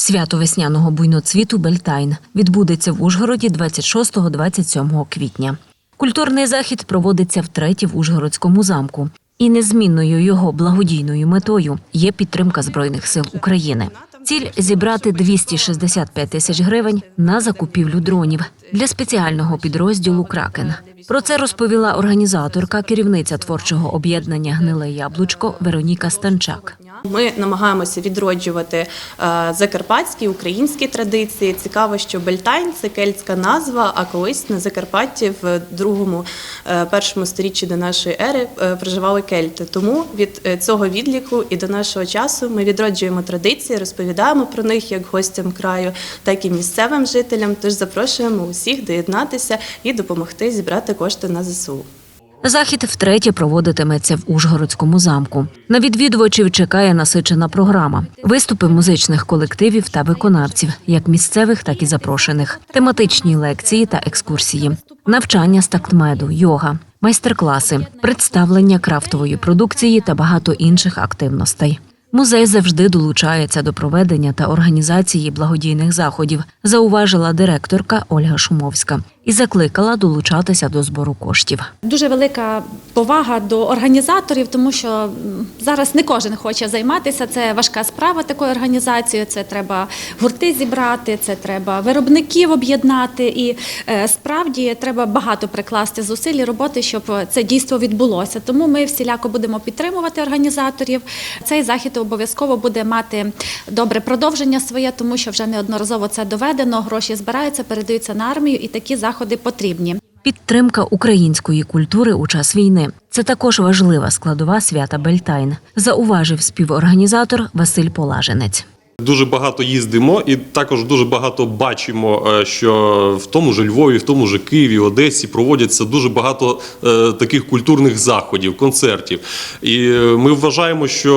Свято весняного буйноцвіту Бельтайн відбудеться в Ужгороді 26-27 квітня. Культурний захід проводиться втретє в Ужгородському замку. І незмінною його благодійною метою є підтримка Збройних сил України. Ціль зібрати 265 тисяч гривень на закупівлю дронів для спеціального підрозділу Кракен. Про це розповіла організаторка, керівниця творчого об'єднання Гниле Яблучко Вероніка Станчак. Ми намагаємося відроджувати е, закарпатські українські традиції. Цікаво, що Бельтайн це кельтська назва, а колись на Закарпатті в другому е, першому сторіччі до нашої ери е, проживали кельти. Тому від цього відліку і до нашого часу ми відроджуємо традиції, розповідаємо про них як гостям краю, так і місцевим жителям. Тож запрошуємо усіх доєднатися і допомогти зібрати кошти на ЗСУ. Захід втретє проводитиметься в Ужгородському замку. На відвідувачів чекає насичена програма, виступи музичних колективів та виконавців, як місцевих, так і запрошених, тематичні лекції та екскурсії, навчання з тактмеду, йога, майстер-класи, представлення крафтової продукції та багато інших активностей. Музей завжди долучається до проведення та організації благодійних заходів, зауважила директорка Ольга Шумовська і закликала долучатися до збору коштів. Дуже велика повага до організаторів, тому що зараз не кожен хоче займатися. Це важка справа такою організацією. Це треба гурти зібрати, це треба виробників об'єднати. І е, справді треба багато прикласти зусиль і роботи, щоб це дійство відбулося. Тому ми всіляко будемо підтримувати організаторів. Цей захід обов'язково буде мати добре продовження своє, тому що вже неодноразово це доведено. Гроші збираються, передаються на армію, і такі заходи потрібні. Підтримка української культури у час війни це також важлива складова свята Бельтайн, зауважив співорганізатор Василь Полаженець. Дуже багато їздимо, і також дуже багато бачимо, е, що в тому ж Львові, в тому ж Києві, Одесі проводяться дуже багато е, таких культурних заходів, концертів. І е, ми вважаємо, що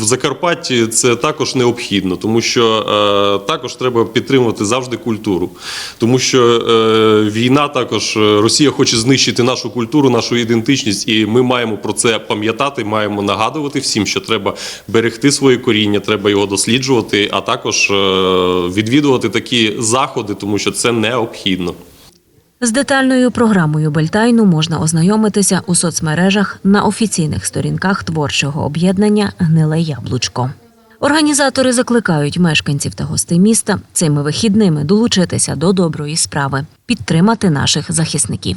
в Закарпатті це також необхідно, тому що також треба підтримувати завжди культуру. Тому що війна також Росія хоче знищити нашу культуру, нашу ідентичність, і ми маємо про це пам'ятати, маємо нагадувати всім, що треба берегти своє коріння, треба його досліджувати, а також е, відвідувати такі заходи, тому що це необхідно. З детальною програмою Бельтайну можна ознайомитися у соцмережах на офіційних сторінках творчого об'єднання Гниле Яблучко. Організатори закликають мешканців та гостей міста цими вихідними долучитися до доброї справи, підтримати наших захисників.